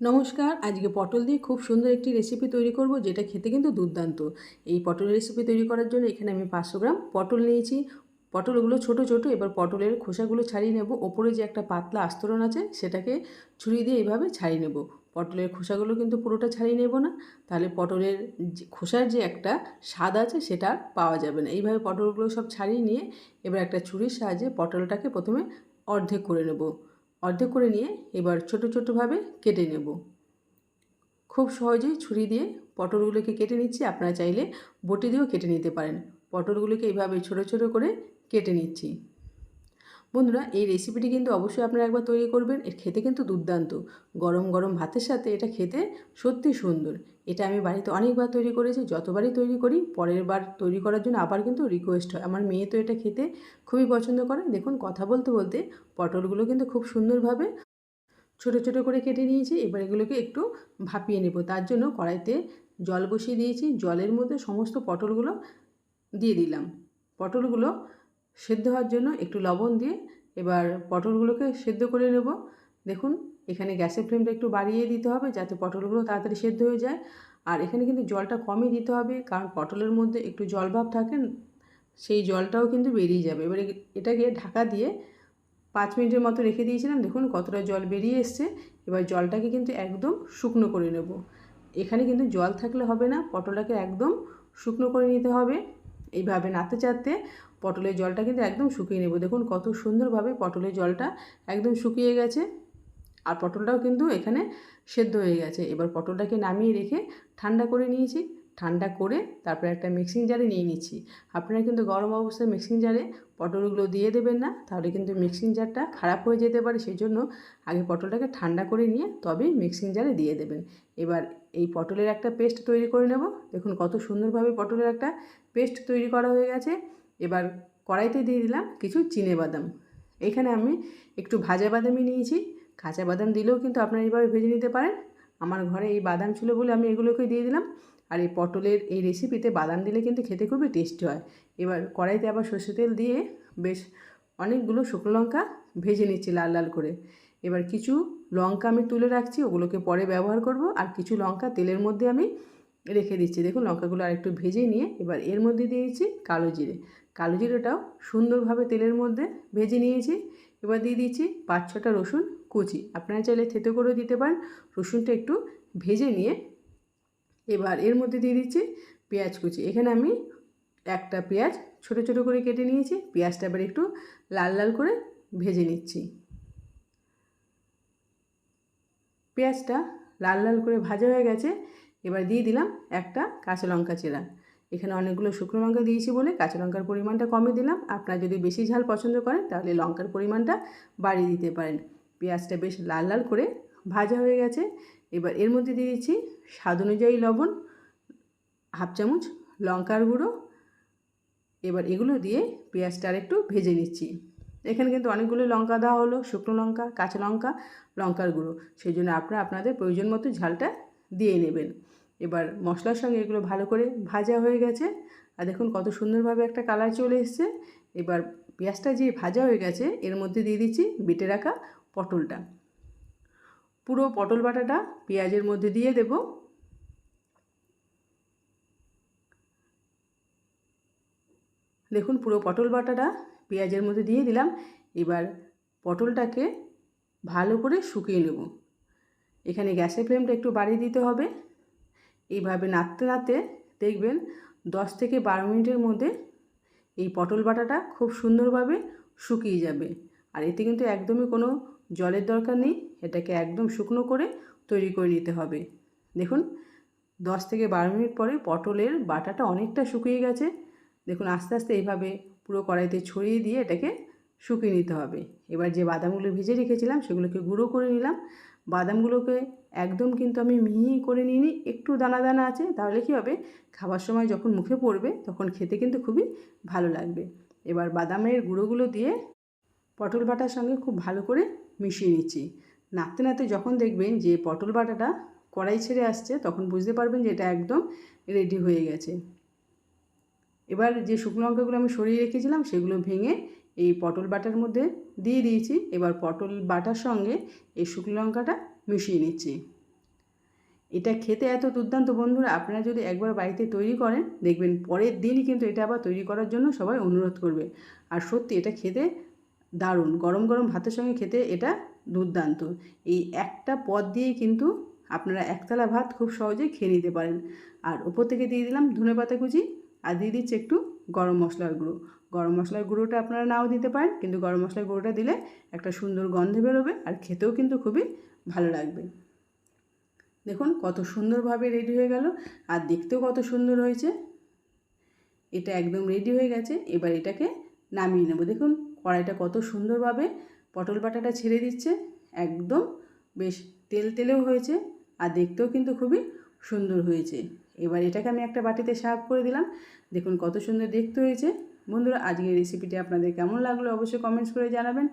নমস্কার, আজকে পটল দিয়ে খুব সুন্দর একটি রেসিপি তৈরি করব, যেটা খেতে কিন্তু দুর্দান্ত। এই পটল রেসিপি তৈরি করার জন্য এখানে আমি পাঁচশো গ্রাম পটল নিয়েছি। পটলগুলো ছোট ছোট, এবার পটলের খোসাগুলো ছাড়িয়ে নেব। ওপরে যে একটা পাতলা আস্তরণ আছে, সেটাকে ছুরি দিয়ে এইভাবে ছাড়িয়ে নেব। পটলের খোসাগুলো কিন্তু পুরোটা ছাড়িয়ে নেব না। তাহলে পটলের খোসার যে একটা স্বাদ আছে, সেটা পাওয়া যাবে না। এইভাবে পটলগুলো সব ছাড়িয়ে নিয়ে এবার একটা ছুরির সাহায্যে পটলটাকে প্রথমে অর্ধেক করে নেব। অর্ধেক করে নিয়ে এবার ছোটো ছোটোভাবে কেটে নেব। খুব সহজেই ছুরি দিয়ে পটলগুলোকে কেটে নিচ্ছি। আপনারা চাইলে বটি দিয়েও কেটে নিতে পারেন। পটলগুলোকে এইভাবে ছোটো ছোটো করে কেটে নিচ্ছি। বন্ধুরা, এই রেসিপিটি কিন্তু অবশ্যই আপনারা একবার তৈরি করবেন। এর খেতে কিন্তু দুর্দান্ত। গরম গরম ভাতের সাথে এটা খেতে সত্যি সুন্দর। এটা আমি বাড়িতে অনেকবার তৈরি করেছি, যতবারই তৈরি করি, পরের বার তৈরি করার জন্য আবার কিন্তু রিকোয়েস্ট হয়। আমার মেয়ে তো এটা খেতে খুবই পছন্দ করে। দেখুন, কথা বলতে বলতে পটলগুলো কিন্তু খুব সুন্দরভাবে ছোট ছোট করে কেটে নিয়েছি। এবার এগুলোকে একটু ভাপিয়ে নেব। তার জন্য কড়াইতে জল বসিয়ে দিয়েছি। জলের মধ্যে সমস্ত পটলগুলো দিয়ে দিলাম। পটলগুলো সেদ্ধ হওয়ার জন্য একটু লবণ দিয়ে এবার পটলগুলোকে সেদ্ধ করে নেব। দেখুন, এখানে গ্যাসের ফ্লেমটা একটু বাড়িয়ে দিতে হবে যাতে পটলগুলো তাড়াতাড়ি সেদ্ধ হয়ে যায়। আর এখানে কিন্তু জলটা কমই দিতে হবে, কারণ পটলের মধ্যে একটু জলভাব থাকে, সেই জলটাও কিন্তু বেরিয়ে যাবে। এবারে এটাকে ঢাকা দিয়ে পাঁচ মিনিটের মতো রেখে দিয়েছিলাম। দেখুন, কতটা জল বেরিয়ে এসছে। এবার জলটাকে কিন্তু একদম শুকনো করে নেব। এখানে কিন্তু জল থাকলে হবে না, পটলটাকে একদম শুকনো করে নিতে হবে। এইভাবে নাতে চাড়তে পটলের জলটা কিন্তু একদম শুকিয়ে নেব। দেখুন কত সুন্দরভাবে পটলের জলটা একদম শুকিয়ে গেছে। আর পটলটাও কিন্তু এখানে সেদ্ধ হয়ে গেছে। এবার পটলটাকে নামিয়ে রেখে ঠান্ডা করে নিয়েছি। ঠান্ডা করে তারপরে একটা মিক্সিং জারে নিয়ে নিচ্ছি। আপনারা কিন্তু গরম অবস্থায় মিক্সিং জারে পটলগুলো দিয়ে দেবেন না, তাহলে কিন্তু মিক্সিং জারটা খারাপ হয়ে যেতে পারে। সেই জন্য আগে পটলটাকে ঠান্ডা করে নিয়ে তবেই মিক্সিং জারে দিয়ে দেবেন। এবার এই পটলের একটা পেস্ট তৈরি করে নেব। দেখুন কত সুন্দরভাবে পটলের একটা পেস্ট তৈরি করা হয়ে গেছে। এবার কড়াইতে দিয়ে দিলাম কিছু চিনে বাদাম। এখানে আমি একটু ভাজা বাদামই নিয়েছি। কাঁচা বাদাম দিলেও কিন্তু আপনারা এইভাবে ভেজে নিতে পারেন। আমার ঘরে এই বাদাম ছিল বলে আমি এগুলোকে দিয়ে দিলাম। আর এই পটলের এই রেসিপিতে বাদাম দিলে কিন্তু খেতে খুবই টেস্টি হয়। এবার কড়াইতে আবার সর্ষে তেল দিয়ে বেশ অনেকগুলো শুকনো লঙ্কা ভেজে নিচ্ছি লাল লাল করে। এবার কিছু লঙ্কা আমি তুলে রাখছি, ওগুলোকে পরে ব্যবহার করব। আর কিছু লঙ্কা তেলের মধ্যে আমি রেখে দিচ্ছি। দেখুন লঙ্কাগুলো আর একটু ভেজে নিয়ে এবার এর মধ্যে দিয়েছি কালো জিরে। কালো জিরেটাও সুন্দরভাবে তেলের মধ্যে ভেজে নিয়েছি। এবার দিয়ে দিচ্ছি পাঁচ ছটা রসুন কুচি। আপনারা চাইলে থেতো করেও দিতে পারেন। রসুনটা একটু ভেজে নিয়ে এবার এর মধ্যে দিয়ে দিচ্ছি পেঁয়াজ কুচি। এখানে আমি একটা পেঁয়াজ ছোট ছোট করে কেটে নিয়েছি। পেঁয়াজটা এবার একটু লাল লাল করে ভেজে নিচ্ছি। পেঁয়াজটা লাল লাল করে ভাজা হয়ে গেছে। এবার দিয়ে দিলাম একটা কাঁচা লঙ্কা চেরা। এখানে অনেকগুলো শুকনো লঙ্কা দিয়েছি বলে কাঁচা লঙ্কার পরিমাণটা কমে দিলাম। আপনারা যদি বেশি ঝাল পছন্দ করেন, তাহলে লঙ্কার পরিমাণটা বাড়িয়ে দিতে পারেন। পেঁয়াজটা বেশ লাল লাল করে ভাজা হয়ে গেছে। এবার এর মধ্যে দিয়ে দিচ্ছি স্বাদ অনুযায়ী লবণ, হাফ চামচ লঙ্কার গুঁড়ো। এবার এগুলো দিয়ে পেঁয়াজটা আর একটু ভেজে নিচ্ছি। এখানে কিন্তু অনেকগুলো লঙ্কা দেওয়া হলো, শুকনো লঙ্কা, কাঁচা লঙ্কা, লঙ্কার গুঁড়ো। সেই জন্য আপনারা আপনাদের প্রয়োজন মতো ঝালটা দিয়ে নেবেন। এবার মশলার সঙ্গে এগুলো ভালো করে ভাজা হয়ে গেছে। আর দেখুন কত সুন্দরভাবে একটা কালার চলে এসছে। এবার পেঁয়াজটা যে ভাজা হয়ে গেছে, এর মধ্যে দিয়ে দিচ্ছি বেটে রাখা পটলটা। পুরো পটল বাটাটা পেঁয়াজের মধ্যে দিয়ে দেব। দেখুন পুরো পটল বাটাটা পেঁয়াজের মধ্যে দিয়ে দিলাম। এবার পটলটাকে ভালো করে শুকিয়ে নেব। এখানে গ্যাসের ফ্লেমটা একটু বাড়িয়ে দিতে হবে। এইভাবে নাড়তে নাড়তে দেখবেন দশ থেকে বারো মিনিটের মধ্যে এই পটল বাটাটা খুব সুন্দরভাবে শুকিয়ে যাবে। আর এতে কিন্তু একদমই কোনো জলের দরকার নেই, এটাকে একদম শুকনো করে তৈরি করে নিতে হবে। দেখুন, দশ থেকে বারো মিনিট পরে পটলের বাটাটা অনেকটা শুকিয়ে গেছে। দেখুন, আস্তে আস্তে এইভাবে পুরো কড়াইতে ছড়িয়ে দিয়ে এটাকে শুকিয়ে নিতে হবে। এবার যে বাদামগুলো ভিজে রেখেছিলাম, সেগুলোকে গুঁড়ো করে নিলাম। বাদামগুলোকে একদম কিন্তু আমি মিহি করে নিয়ে নিই, একটু দানা দানা আছে, তাহলে কী হবে? খাবার সময় যখন মুখে পড়বে, তখন খেতে কিন্তু খুবই ভালো লাগবে। এবার বাদামের গুঁড়োগুলো দিয়ে পটল বাটার সঙ্গে খুব ভালো করে মিশিয়ে নিচ্ছি। নাড়তে নাড়তে যখন দেখবেন যে পটল বাটাটা কড়াই ছেড়ে আসছে, তখন বুঝতে পারবেন যে এটা একদম রেডি হয়ে গেছে। এবার যে শুকনো লঙ্কাগুলো আমি সরিয়ে রেখেছিলাম, সেগুলো ভেঙে এই পটল বাটার মধ্যে দিয়ে দিয়েছি। এবার পটল বাটার সঙ্গে এই শুকনো লঙ্কাটা মিশিয়ে নিচ্ছি। এটা খেতে এত দুর্দান্ত বন্ধুরা, আপনারা যদি একবার বাড়িতে তৈরি করেন, দেখবেন পরের দিনই কিন্তু এটা আবার তৈরি করার জন্য সবাই অনুরোধ করবে। আর সত্যি এটা খেতে দারুণ, গরম গরম ভাতের সঙ্গে খেতে এটা দুর্দান্ত। এই একটা পদ দিয়েই কিন্তু আপনারা একতলা ভাত খুব সহজেই খেয়ে নিতে পারেন। আর উপর থেকে দিয়ে দিলাম ধনে পাতা কুচি, আর দিয়ে দিচ্ছি একটু গরম মশলার গুঁড়ো। গরম মশলার গুঁড়োটা আপনারা নাও দিতে পারেন, কিন্তু গরম মশলার গুঁড়োটা দিলে একটা সুন্দর গন্ধ বেরোবে আর খেতেও কিন্তু খুবই ভালো লাগবে। দেখুন কত সুন্দরভাবে রেডি হয়ে গেল আর দেখতেও কত সুন্দর হয়েছে। এটা একদম রেডি হয়ে গেছে, এবার এটাকে নামিয়ে নেব। দেখুন কড়াইটা কত সুন্দরভাবে পটল বাটাটা ছেড়ে দিচ্ছে, একদম বেশ তেল তেলেও হয়েছে আর দেখতেও কিন্তু খুবই সুন্দর হয়েছে। এবার এটাকে আমি একটা বাটিতে সার্ভ করে দিলাম। দেখুন কত সুন্দর দেখতে হয়েছে। বন্ধুরা আজকের রেসিপিটি আপনাদের কেমন লাগল অবশ্যই কমেন্টস করে জানাবেন।